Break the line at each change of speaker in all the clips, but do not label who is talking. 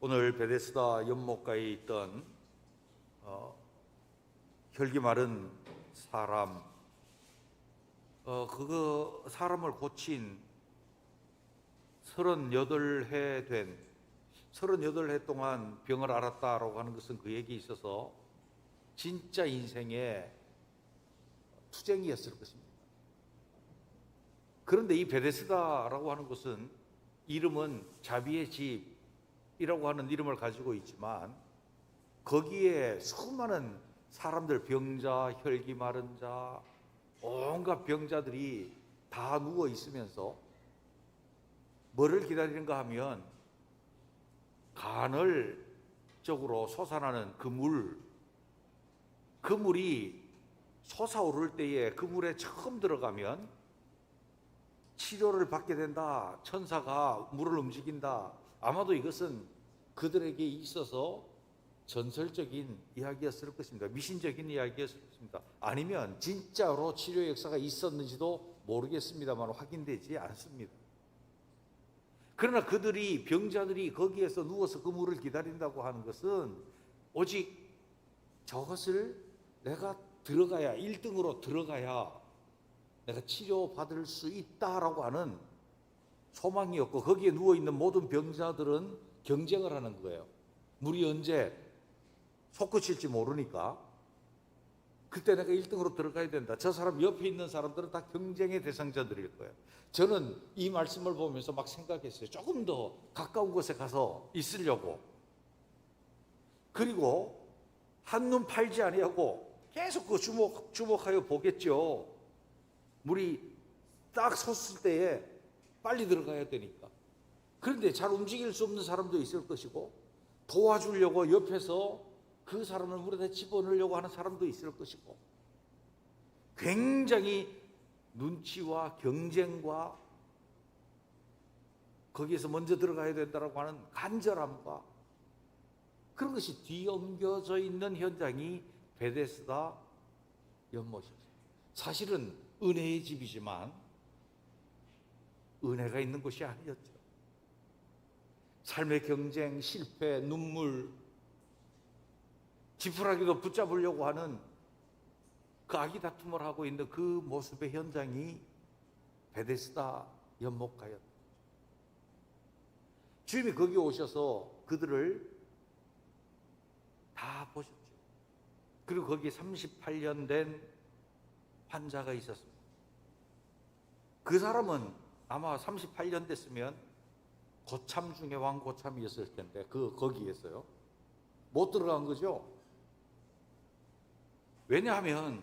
오늘 베데스다 연못가에 있던 어, 혈기 마른 사람, 어, 그거 사람을 고친 38해 된 38해 동안 병을 앓았다라고 하는 것은 그 얘기 있어서 진짜 인생의 투쟁이었을 것입니다. 그런데 이 베데스다라고 하는 곳은 이름은 자비의 집 이라고 하는 이름을 가지고 있지만 거기에 수많은 사람들 병자, 혈기 마른 자, 온갖 병자들이 다 누워 있으면서 뭐를 기다리는가 하면 간을 쪽으로 솟아나는 그 물, 그 물이 솟아오를 때에 그 물에 처음 들어가면 치료를 받게 된다. 천사가 물을 움직인다. 아마도 이것은 그들에게 있어서 전설적인 이야기였을 것입니다. 미신적인 이야기였을 것입니다. 아니면 진짜로 치료 역사가 있었는지도 모르겠습니다만 확인되지 않습니다. 그러나 그들이 병자들이 거기에서 누워서 그 물을 기다린다고 하는 것은 오직 저것을 내가 들어가야 1등으로 들어가야 내가 치료받을 수 있다라고 하는 소망이었고 거기에 누워 있는 모든 병자들은 경쟁을 하는 거예요. 물이 언제 솟구칠지 모르니까 그때 내가 1등으로 들어가야 된다. 저 사람 옆에 있는 사람들은 다 경쟁의 대상자들일 거예요. 저는 이 말씀을 보면서 막 생각했어요. 조금 더 가까운 곳에 가서 있으려고. 그리고 한눈 팔지 아니하고 계속 그 주목 주목하여 보겠죠. 물이 딱 섰을 때에 빨리 들어가야 되니까. 그런데 잘 움직일 수 없는 사람도 있을 것이고 도와주려고 옆에서 그 사람을 물에다 집어넣으려고 하는 사람도 있을 것이고 굉장히 눈치와 경쟁과 거기에서 먼저 들어가야 된다고 하는 간절함과 그런 것이 뒤엉겨져 있는 현장이 베데스다 연못이죠. 사실은 은혜의 집이지만 은혜가 있는 곳이 아니었죠. 삶의 경쟁, 실패, 눈물, 지푸라기도 붙잡으려고 하는 그 아기 다툼을 하고 있는 그 모습의 현장이 베데스다 연못가였다. 주님이 거기 오셔서 그들을 다 보셨죠. 그리고 거기 38년 된 환자가 있었습니다. 그 사람은 아마 38년 됐으면 고참 중에 왕고참이었을 텐데 그 거기에서요. 못 들어간 거죠. 왜냐하면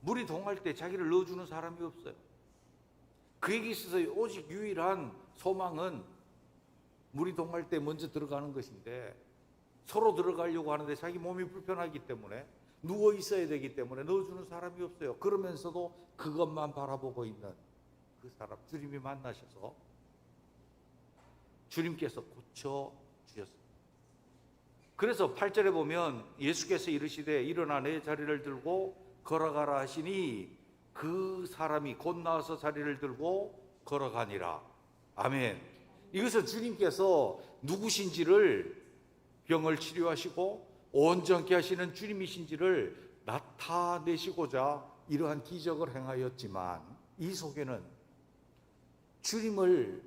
물이 동할 때 자기를 넣어주는 사람이 없어요. 그에게 있어서 오직 유일한 소망은 물이 동할 때 먼저 들어가는 것인데 서로 들어가려고 하는데 자기 몸이 불편하기 때문에 누워 있어야 되기 때문에 넣어주는 사람이 없어요. 그러면서도 그것만 바라보고 있는 그 사람 주님이 만나셔서 주님께서 고쳐 주셨습니다. 그래서 8절에 보면 예수께서 이르시되 일어나 내 자리를 들고 걸어가라 하시니 그 사람이 곧 나와서 자리를 들고 걸어가니라. 아멘. 이것은 주님께서 누구신지를 병을 치료하시고 온전케 하시는 주님이신지를 나타내시고자 이러한 기적을 행하였지만 이 속에는 주님을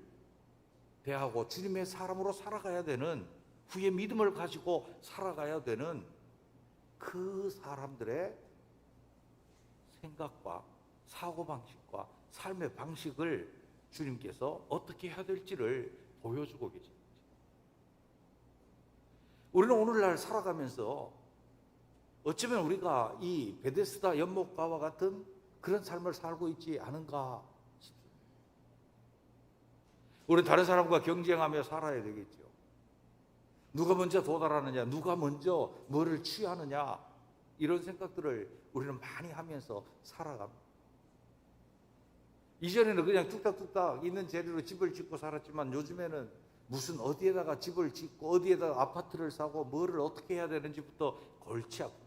대하고 주님의 사람으로 살아가야 되는 후에 믿음을 가지고 살아가야 되는 그 사람들의 생각과 사고방식과 삶의 방식을 주님께서 어떻게 해야 될지를 보여주고 계십니다. 우리는 오늘날 살아가면서 어쩌면 우리가 이 베데스다 연못가와 같은 그런 삶을 살고 있지 않은가. 우리는 다른 사람과 경쟁하며 살아야 되겠죠. 누가 먼저 도달하느냐, 누가 먼저 뭐를 취하느냐, 이런 생각들을 우리는 많이 하면서 살아갑니다. 이전에는 그냥 뚝딱뚝딱 있는 재료로 집을 짓고 살았지만 요즘에는 무슨 어디에다가 집을 짓고 어디에다가 아파트를 사고 뭐를 어떻게 해야 되는지부터 골치 아픕니다.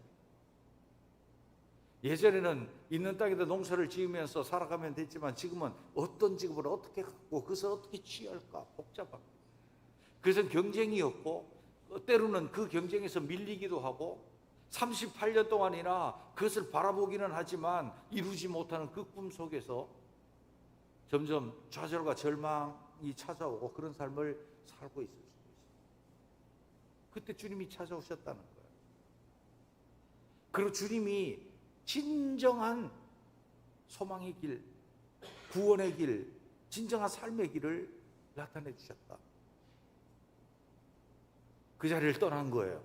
예전에는 있는 땅에다 농사를 지으면서 살아가면 됐지만 지금은 어떤 직업을 어떻게 갖고 그것을 어떻게 취할까 복잡합니다. 그래서 경쟁이었고 어, 때로는 그 경쟁에서 밀리기도 하고 38년 동안이나 그것을 바라보기는 하지만 이루지 못하는 그 꿈 속에서 점점 좌절과 절망이 찾아오고 그런 삶을 살고 있을 수 있어요. 그때 주님이 찾아오셨다는 거예요. 그리고 주님이 진정한 소망의 길, 구원의 길, 진정한 삶의 길을 나타내 주셨다. 그 자리를 떠난 거예요.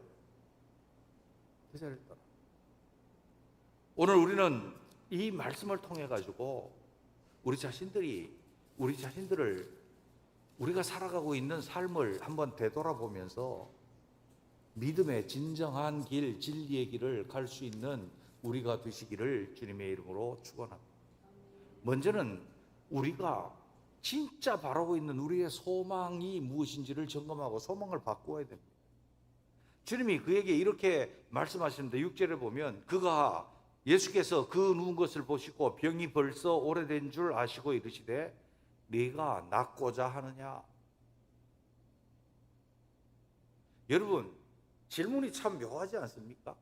그 자리를 떠나. 오늘 우리는 이 말씀을 통해 가지고 우리 자신들이 우리 자신들을 우리가 살아가고 있는 삶을 한번 되돌아보면서 믿음의 진정한 길, 진리의 길을 갈 수 있는 우리가 되시기를 주님의 이름으로 축원합니다. 먼저는 우리가 진짜 바라고 있는 우리의 소망이 무엇인지를 점검하고 소망을 바꾸어야 됩니다. 주님이 그에게 이렇게 말씀하시는데 6절에 보면 그가 예수께서 그 누운 것을 보시고 병이 벌써 오래된 줄 아시고 이르시되 네가 낫고자 하느냐 여러분 질문이 참 묘하지 않습니까?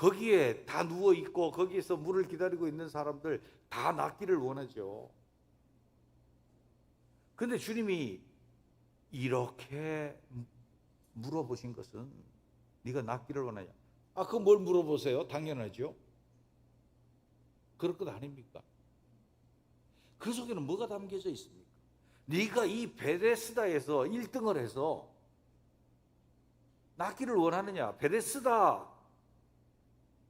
거기에 다 누워 있고 거기에서 물을 기다리고 있는 사람들 다 낫기를 원하죠. 근데 주님이 이렇게 물어보신 것은 네가 낫기를 원하냐? 아, 그 뭘 물어보세요? 당연하죠. 그럴 것 아닙니까? 그 속에는 뭐가 담겨져 있습니까? 네가 이 베데스다에서 1등을 해서 낫기를 원하느냐? 베데스다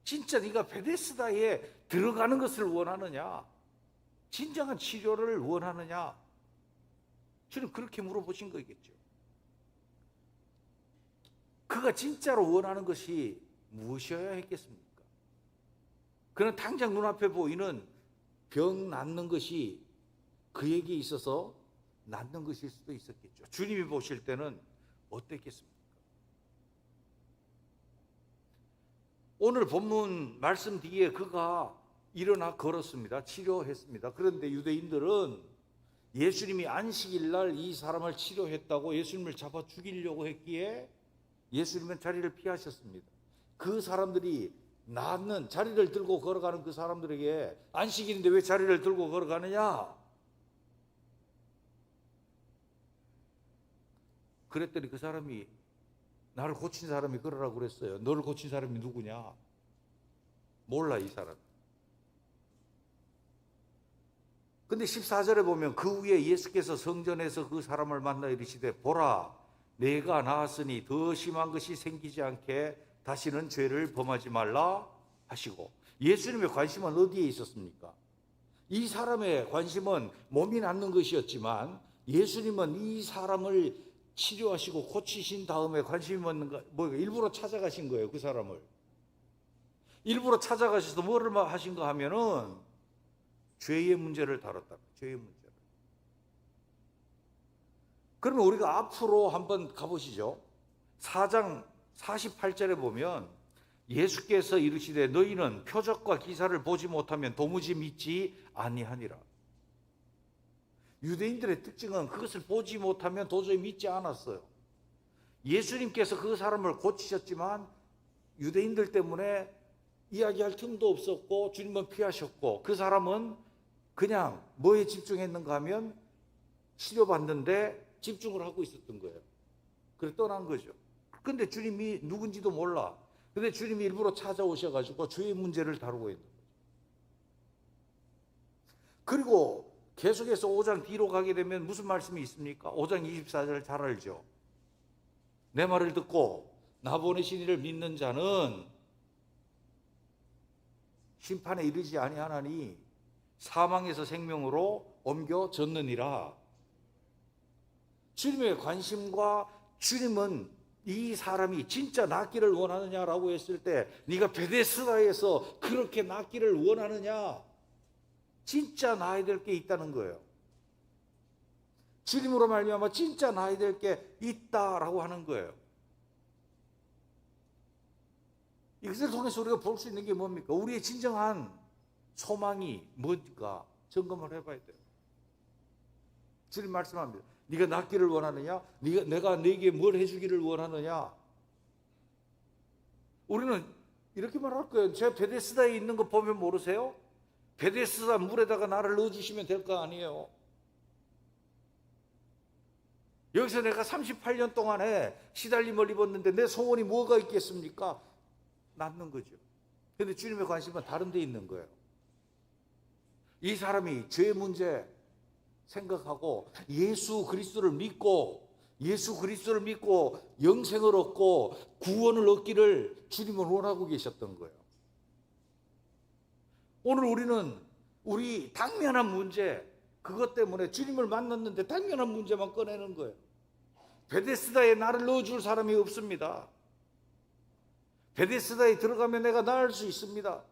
진짜 네가 베데스다에 들어가는 것을 원하느냐? 진정한 치료를 원하느냐? 주님 그렇게 물어보신 거겠죠. 그가 진짜로 원하는 것이 무엇이어야 했겠습니까? 그는 당장 눈앞에 보이는 병 낫는 것이 그에게 있어서 낫는 것일 수도 있었겠죠. 주님이 보실 때는 어땠겠습니까? 오늘 본문 말씀 뒤에 그가 일어나 걸었습니다. 치료했습니다. 그런데 유대인들은 예수님이 안식일 날 이 사람을 치료했다고 예수님을 잡아 죽이려고 했기에 예수님은 자리를 피하셨습니다. 그 사람들이 낫는 자리를 들고 걸어가는 그 사람들에게 안식일인데 왜 자리를 들고 걸어가느냐? 그랬더니 그 사람이 나를 고친 사람이 그러라고 그랬어요. 너를 고친 사람이 누구냐? 몰라 이 사람. 근데 14절에 보면 그 후에 예수께서 성전에서 그 사람을 만나 이르시되 보라 내가 나았으니 더 심한 것이 생기지 않게 다시는 죄를 범하지 말라 하시고 예수님의 관심은 어디에 있었습니까? 이 사람의 관심은 몸이 낫는 것이었지만 예수님은 이 사람을 치료하시고 고치신 다음에 관심이 있는 거, 뭐 일부러 찾아가신 거예요, 그 사람을. 일부러 찾아가셔서 뭐를 하신 거 하면은 죄의 문제를 다뤘다. 죄의 문제를. 그러면 우리가 앞으로 한번 가보시죠. 4장 48절에 보면 예수께서 이르시되 너희는 표적과 기사를 보지 못하면 도무지 믿지 아니하니라. 유대인들의 특징은 그것을 보지 못하면 도저히 믿지 않았어요. 예수님께서 그 사람을 고치셨지만 유대인들 때문에 이야기할 틈도 없었고 주님은 피하셨고 그 사람은 그냥 뭐에 집중했는가 하면 치료받는데 집중을 하고 있었던 거예요. 그래 떠난 거죠. 근데 주님이 누군지도 몰라. 근데 주님이 일부러 찾아오셔가지고 죄의 문제를 다루고 있는 거죠. 그리고 계속해서 5장 뒤로 가게 되면 무슨 말씀이 있습니까? 5장 24절 잘 알죠. 내 말을 듣고 나 보내신 이를 믿는 자는 심판에 이르지 아니하나니 사망에서 생명으로 옮겨졌느니라. 주님의 관심과 주님은 이 사람이 진짜 낫기를 원하느냐라고 했을 때 네가 베데스다에서 그렇게 낫기를 원하느냐? 진짜 나야 될 게 있다는 거예요. 주님으로 말미암아 진짜 나야 될 게 있다라고 하는 거예요. 이것을 통해서 우리가 볼 수 있는 게 뭡니까? 우리의 진정한 소망이 뭔가 점검을 해봐야 돼요. 주님 말씀합니다. 네가 낫기를 원하느냐? 네가 내가 네게 뭘 해주기를 원하느냐? 우리는 이렇게 말할 거예요. 제가 베데스다에 있는 거 보면 모르세요? 베데스다 물에다가 나를 넣어주시면 될 거 아니에요. 여기서 내가 38년 동안에 시달림을 입었는데 내 소원이 뭐가 있겠습니까? 낫는 거죠. 근데 주님의 관심은 다른 데 있는 거예요. 이 사람이 죄 문제 생각하고 예수 그리스도를 믿고 예수 그리스도를 믿고 영생을 얻고 구원을 얻기를 주님은 원하고 계셨던 거예요. 오늘 우리는 우리 당면한 문제 그것 때문에 주님을 만났는데 당면한 문제만 꺼내는 거예요. 베데스다에 나를 넣어줄 사람이 없습니다. 베데스다에 들어가면 내가 나을 수 있습니다.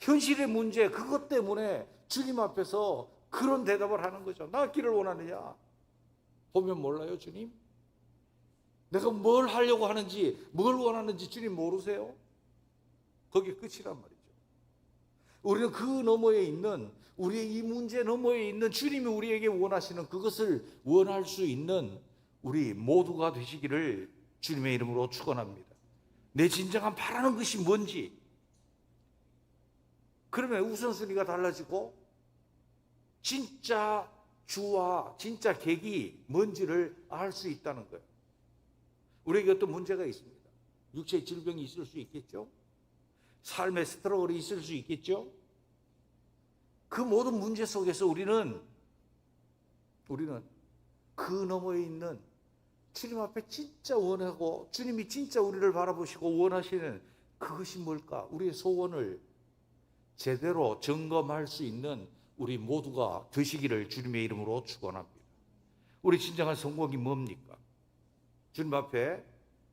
현실의 문제 그것 때문에 주님 앞에서 그런 대답을 하는 거죠. 낫기를 원하느냐? 보면 몰라요, 주님? 내가 뭘 하려고 하는지, 뭘 원하는지 주님 모르세요? 거기 끝이란 말이죠. 우리는 그 너머에 있는 우리의 이 문제 너머에 있는 주님이 우리에게 원하시는 그것을 원할 수 있는 우리 모두가 되시기를 주님의 이름으로 축원합니다. 내 진정한 바라는 것이 뭔지 그러면 우선순위가 달라지고 진짜 주와 진짜 객이 뭔지를 알 수 있다는 거예요. 우리에게 어떤 문제가 있습니다. 육체의 질병이 있을 수 있겠죠. 삶의 스트러글이 있을 수 있겠죠. 그 모든 문제 속에서 우리는 우리는 그 너머에 있는 주님 앞에 진짜 원하고 주님이 진짜 우리를 바라보시고 원하시는 그것이 뭘까? 우리의 소원을 제대로 점검할 수 있는 우리 모두가 되시기를 주님의 이름으로 축원합니다. 우리 진정한 성공이 뭡니까? 주님 앞에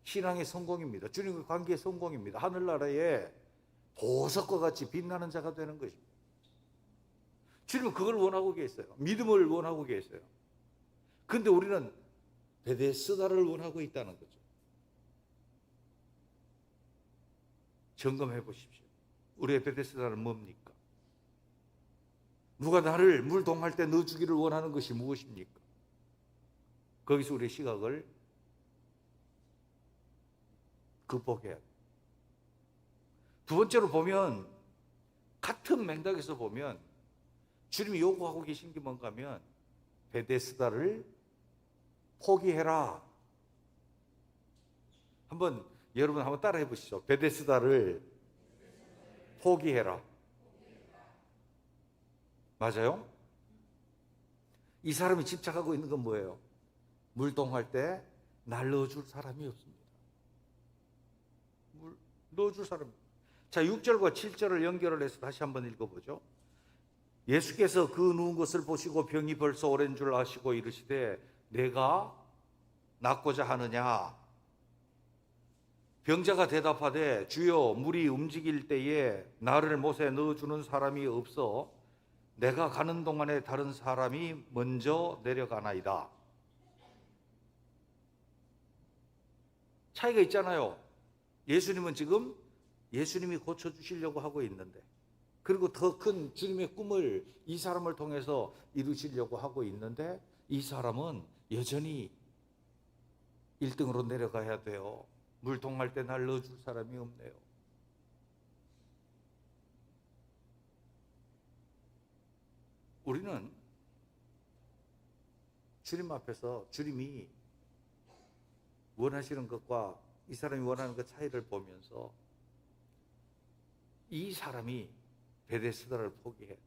신앙의 성공입니다. 주님과 관계의 성공입니다. 하늘나라에 보석과 같이 빛나는 자가 되는 것입니다. 주님은 그걸 원하고 계세요. 믿음을 원하고 계세요. 근데 우리는 베데스다를 원하고 있다는 거죠. 점검해 보십시오. 우리의 베데스다는 뭡니까? 누가 나를 물 동할 때 넣어주기를 원하는 것이 무엇입니까? 거기서 우리의 시각을 극복해야 돼. 두 번째로 보면 같은 맥락에서 보면 주님이 요구하고 계신 게 뭔가 하면 베데스다를 포기해라. 한번 여러분 한번 따라해 보시죠. 베데스다를 포기해라. 맞아요? 이 사람이 집착하고 있는 건 뭐예요? 물동할 때 날 넣어줄 사람이 없습니다. 물 넣어줄 사람. 자, 6절과 7절을 연결을 해서 다시 한번 읽어보죠. 예수께서 그 누운 것을 보시고 병이 벌써 오랜 줄 아시고 이르시되 내가 낫고자 하느냐? 병자가 대답하되 주여 물이 움직일 때에 나를 못에 넣어주는 사람이 없어 내가 가는 동안에 다른 사람이 먼저 내려가나이다. 차이가 있잖아요. 예수님은 지금 예수님이 고쳐주시려고 하고 있는데, 그리고 더 큰 주님의 꿈을 이 사람을 통해서 이루시려고 하고 있는데, 이 사람은 여전히 1등으로 내려가야 돼요. 물통할 때 날 넣어줄 사람이 없네요. 우리는 주님 앞에서 주님이 원하시는 것과 이 사람이 원하는 것 차이를 보면서 이 사람이 베데스다를 포기해.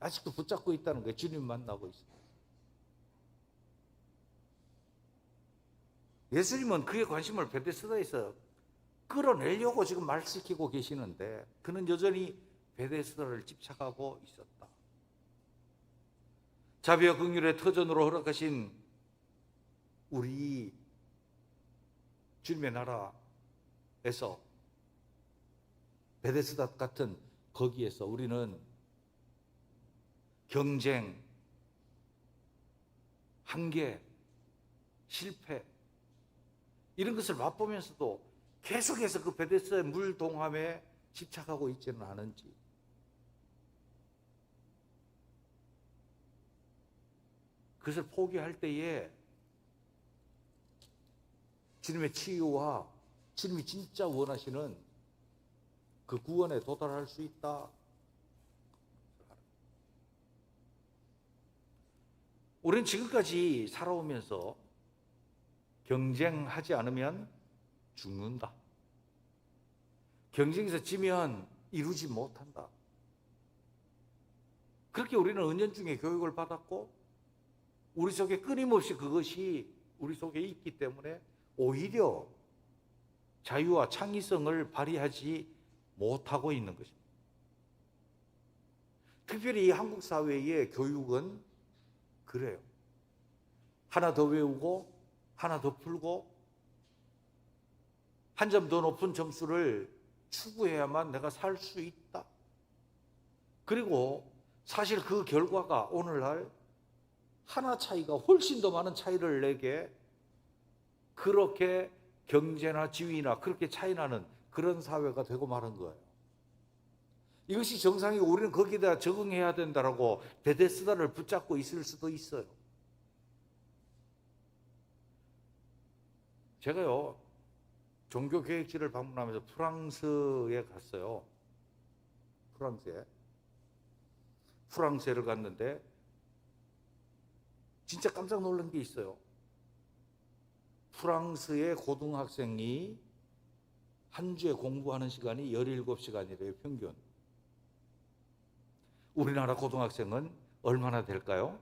아직도 붙잡고 있다는 거예요. 주님 만나고 있어요. 예수님은 그의 관심을 베데스다에서 끌어내려고 지금 말시키고 계시는데 그는 여전히 베데스다를 집착하고 있었다. 자비와 긍휼의 터전으로 허락하신 우리 주님의 나라에서 베데스다 같은 거기에서 우리는 경쟁, 한계, 실패 이런 것을 맛보면서도 계속해서 그 베데스다의 물 동함에 집착하고 있지는 않은지. 그것을 포기할 때에 주님의 치유와 주님이 진짜 원하시는 그 구원에 도달할 수 있다. 우리는 지금까지 살아오면서 경쟁하지 않으면 죽는다. 경쟁에서 지면 이루지 못한다. 그렇게 우리는 은연중에 교육을 받았고 우리 속에 끊임없이 그것이 우리 속에 있기 때문에 오히려 자유와 창의성을 발휘하지 못하고 있는 것입니다. 특별히 이 한국 사회의 교육은 그래요. 하나 더 외우고 하나 더 풀고 한 점 더 높은 점수를 추구해야만 내가 살 수 있다. 그리고 사실 그 결과가 오늘날 하나 차이가 훨씬 더 많은 차이를 내게 그렇게 경제나 지위나 그렇게 차이 나는 그런 사회가 되고 마는 거예요. 이것이 정상이고 우리는 거기다 적응해야 된다라고 베데스다를 붙잡고 있을 수도 있어요. 제가요 종교 계획지를 방문하면서 프랑스에 갔어요. 프랑스에 프랑스를 갔는데 진짜 깜짝 놀란 게 있어요. 프랑스의 고등학생이 한 주에 공부하는 시간이 17시간이래요, 평균. 우리나라 고등학생은 얼마나 될까요?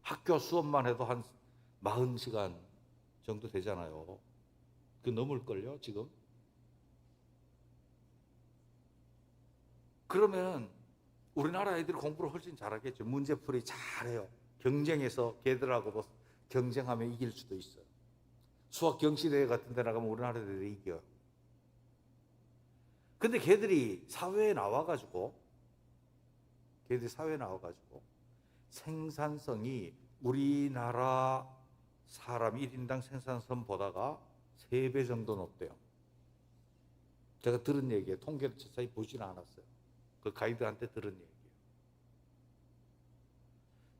학교 수업만 해도 한 40시간 정도 되잖아요. 그 넘을걸요, 지금? 그러면 우리나라 아이들이 공부를 훨씬 잘하겠죠. 문제풀이 잘해요. 경쟁에서 걔들하고도 경쟁하면 이길 수도 있어요. 수학 경시대회 같은 데 나가면 우리나라 애들이 이겨요. 근데 걔들이 사회에 나와가지고, 걔들이 사회에 나와가지고, 생산성이 우리나라 사람 1인당 생산성보다가 3배 정도 높대요. 제가 들은 얘기예요. 통계를 자세히 보지는 않았어요. 그 가이드한테 들은 얘기예요.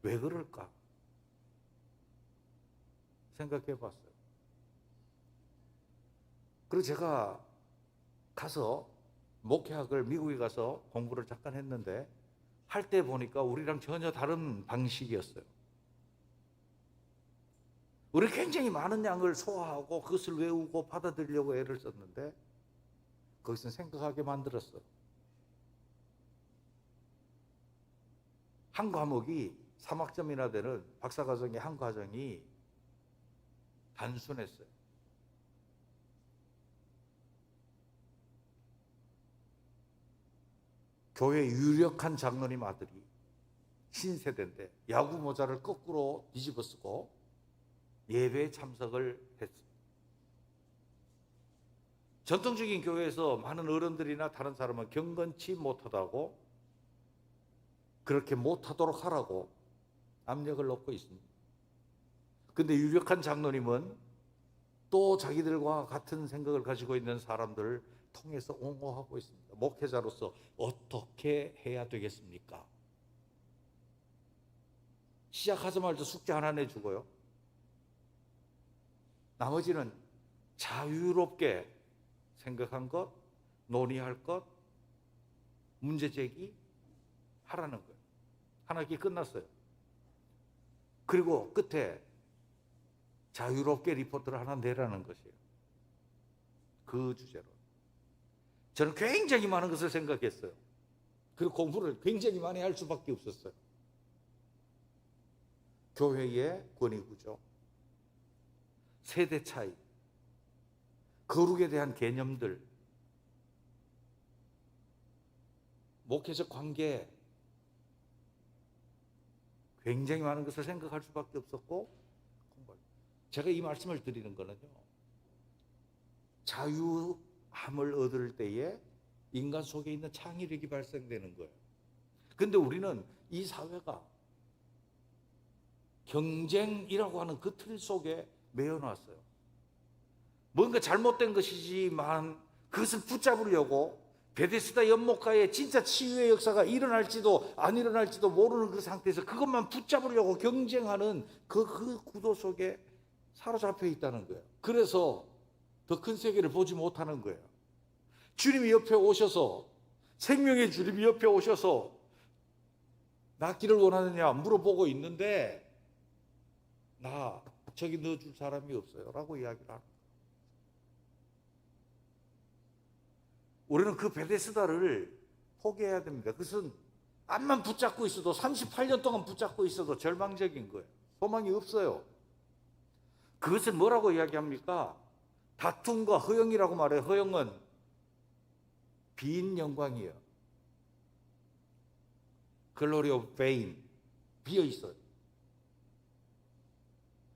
왜 그럴까? 생각해 봤어요. 그리고 제가 가서 목회학을 미국에 가서 공부를 잠깐 했는데 할 때 보니까 우리랑 전혀 다른 방식이었어요. 우리 굉장히 많은 양을 소화하고 그것을 외우고 받아들이려고 애를 썼는데 거기서 생각하게 만들었어. 한 과목이 3학점이나 되는 박사과정의 한 과정이 단순했어요. 교회 유력한 장로님 아들이 신세대인데 야구 모자를 거꾸로 뒤집어 쓰고 예배에 참석을 했습니다. 전통적인 교회에서 많은 어른들이나 다른 사람은 경건치 못하다고 그렇게 못하도록 하라고 압력을 넣고 있습니다. 근데 유력한 장로님은 또 자기들과 같은 생각을 가지고 있는 사람들을 통해서 옹호하고 있습니다. 목회자로서 어떻게 해야 되겠습니까? 시작하자마자 숙제 하나 내주고요. 나머지는 자유롭게 생각한 것, 논의할 것, 문제 제기 하라는 거예요. 한 학기 끝났어요. 그리고 끝에 자유롭게 리포트를 하나 내라는 것이에요. 그 주제로. 저는 굉장히 많은 것을 생각했어요. 그리고 공부를 굉장히 많이 할 수밖에 없었어요. 교회의 권위 구조, 세대 차이, 거룩에 대한 개념들, 목회적 관계, 굉장히 많은 것을 생각할 수밖에 없었고. 제가 이 말씀을 드리는 거는요, 자유 함을 얻을 때에 인간 속에 있는 창의력이 발생되는 거예요. 근데 우리는 이 사회가 경쟁이라고 하는 그 틀 속에 매여놨어요. 뭔가 잘못된 것이지만 그것을 붙잡으려고 베데스다 연못가에 진짜 치유의 역사가 일어날지도 안 일어날지도 모르는 그 상태에서 그것만 붙잡으려고 경쟁하는 그, 그 구도 속에 사로잡혀 있다는 거예요. 그래서 더 큰 세계를 보지 못하는 거예요. 주님이 옆에 오셔서 생명의 주님이 옆에 오셔서 낫기를 원하느냐 물어보고 있는데 나 저기 넣어줄 사람이 없어요 라고 이야기를 거예요. 우리는 그 베데스다를 포기해야 됩니다. 그것은 암만 붙잡고 있어도 38년 동안 붙잡고 있어도 절망적인 거예요. 소망이 없어요. 그것은 뭐라고 이야기합니까? 다툼과 허영이라고 말해요. 허영은 빈 영광이에요. 글로리 오브 베인 비어 있어요.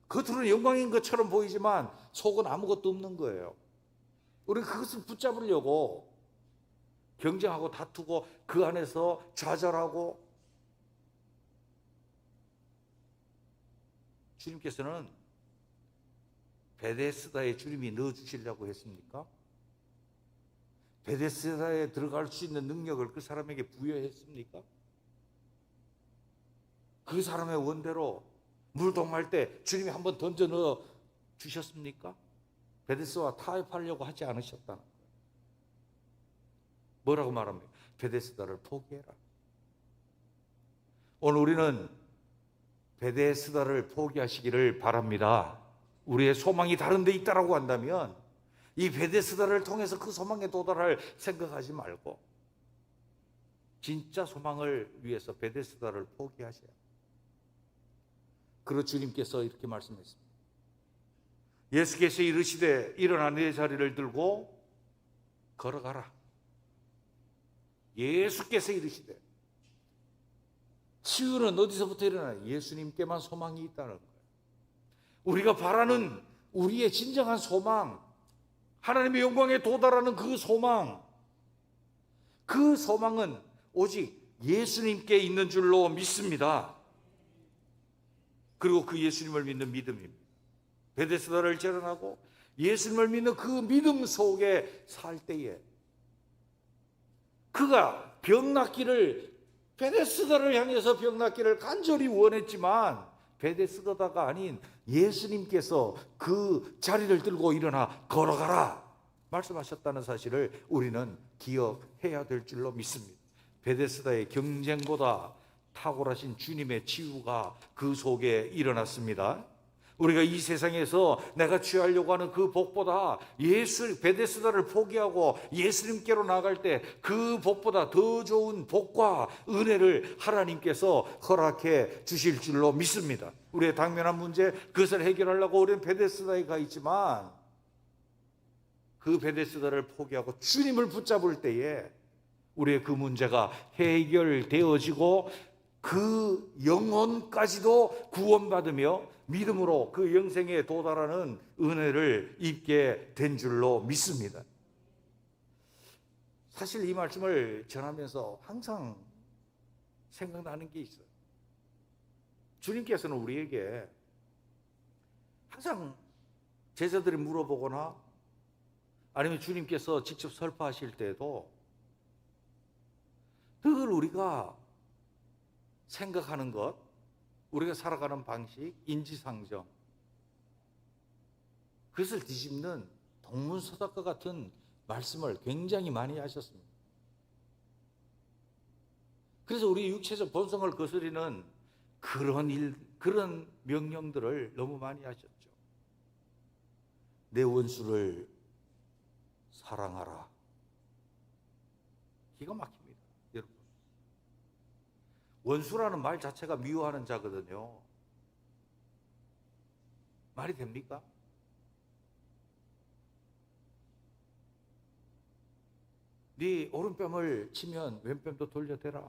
겉으로는 영광인 것처럼 보이지만 속은 아무것도 없는 거예요. 우리는 그것을 붙잡으려고 경쟁하고 다투고 그 안에서 좌절하고 주님께서는 베데스다에 주님이 넣어 주시려고 했습니까? 베데스다에 들어갈 수 있는 능력을 그 사람에게 부여했습니까? 그 사람의 원대로 물 동할 때 주님이 한번 던져 넣어 주셨습니까? 베데스와 타협하려고 하지 않으셨다는 거예요. 뭐라고 말합니까? 베데스다를 포기해라. 오늘 우리는 베데스다를 포기하시기를 바랍니다. 우리의 소망이 다른 데 있다라고 한다면 이 베데스다를 통해서 그 소망에 도달할 생각하지 말고 진짜 소망을 위해서 베데스다를 포기하셔야 그러 주님께서 이렇게 말씀했습니다. 예수께서 이르시되 일어나 내 자리를 들고 걸어가라. 예수께서 이르시되 치유는 어디서부터 일어나? 예수님께만 소망이 있다는 거예요. 우리가 바라는 우리의 진정한 소망, 하나님의 영광에 도달하는 그 소망, 그 소망은 오직 예수님께 있는 줄로 믿습니다. 그리고 그 예수님을 믿는 믿음입니다. 베데스다를 재련하고 예수님을 믿는 그 믿음 속에 살 때에 그가 병 낫기를 베데스다를 향해서 병 낫기를 간절히 원했지만 베데스다가 아닌 예수님께서 그 자리를 들고 일어나 걸어가라 말씀하셨다는 사실을 우리는 기억해야 될 줄로 믿습니다. 베데스다의 경쟁보다 탁월하신 주님의 치유가 그 속에 일어났습니다. 우리가 이 세상에서 내가 취하려고 하는 그 복보다 예수 베데스다를 포기하고 예수님께로 나갈 때 그 복보다 더 좋은 복과 은혜를 하나님께서 허락해 주실 줄로 믿습니다. 우리의 당면한 문제 그것을 해결하려고 우리는 베데스다에 가 있지만 그 베데스다를 포기하고 주님을 붙잡을 때에 우리의 그 문제가 해결되어지고 그 영혼까지도 구원받으며 믿음으로 그 영생에 도달하는 은혜를 입게 된 줄로 믿습니다. 사실 이 말씀을 전하면서 항상 생각나는 게 있어요. 주님께서는 우리에게 항상 제자들이 물어보거나 아니면 주님께서 직접 설파하실 때에도 늘 우리가 생각하는 것, 우리가 살아가는 방식, 인지상정, 그것을 뒤집는 동문서답과 같은 말씀을 굉장히 많이 하셨습니다. 그래서 우리 육체적 본성을 거스리는 그런 일, 그런 명령들을 너무 많이 하셨죠. 내 원수를 사랑하라. 기가 막힙니다. 원수라는 말 자체가 미워하는 자거든요. 말이 됩니까? 네 오른뺨을 치면 왼뺨도 돌려대라.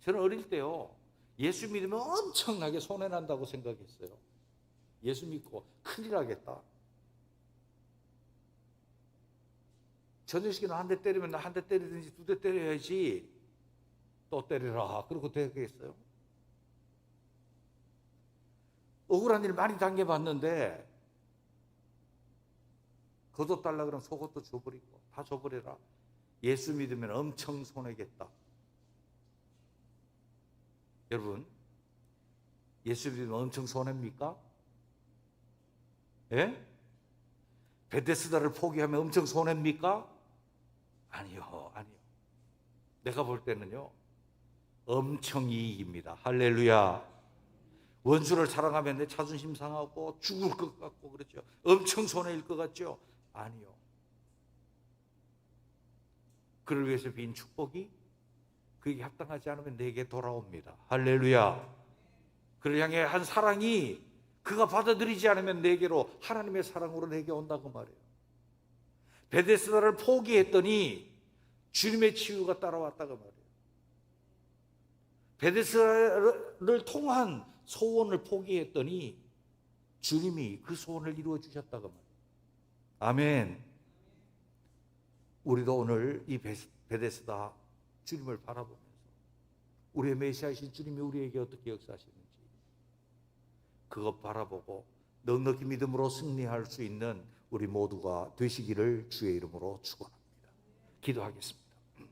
저는 어릴 때요. 예수 믿으면 엄청나게 손해 난다고 생각했어요. 예수 믿고 큰일 하겠다. 전유식이는 한대 때리면 나한대 때리든지 두 대 때려야지 또 때리라. 그러고 되겠어요. 억울한 일 많이 당해봤는데 겉옷 달라 그러면 속옷도 줘버리고 다 줘버려라. 예수 믿으면 엄청 손해겠다. 여러분, 예수 믿으면 엄청 손해입니까? 예? 베데스다를 포기하면 엄청 손해입니까? 아니요, 아니요. 내가 볼 때는요, 엄청 이익입니다. 할렐루야. 원수를 사랑하면 내 자존심 상하고 죽을 것 같고 그렇죠. 엄청 손해일 것 같죠? 아니요. 그를 위해서 빈 축복이 그에게 합당하지 않으면 내게 돌아옵니다. 할렐루야. 그를 향해 한 사랑이 그가 받아들이지 않으면 내게로 하나님의 사랑으로 내게 온다고 말해요. 베데스다를 포기했더니 주님의 치유가 따라왔다고 말해요. 베데스다를 통한 소원을 포기했더니 주님이 그 소원을 이루어 주셨다고 말해요. 아멘. 우리도 오늘 이 베- 베데스다 주님을 바라보면서 우리의 메시아이신 주님이 우리에게 어떻게 역사하시는지 그것 바라보고 넉넉히 믿음으로 승리할 수 있는 우리 모두가 되시기를 주의 이름으로 축원합니다. 기도하겠습니다.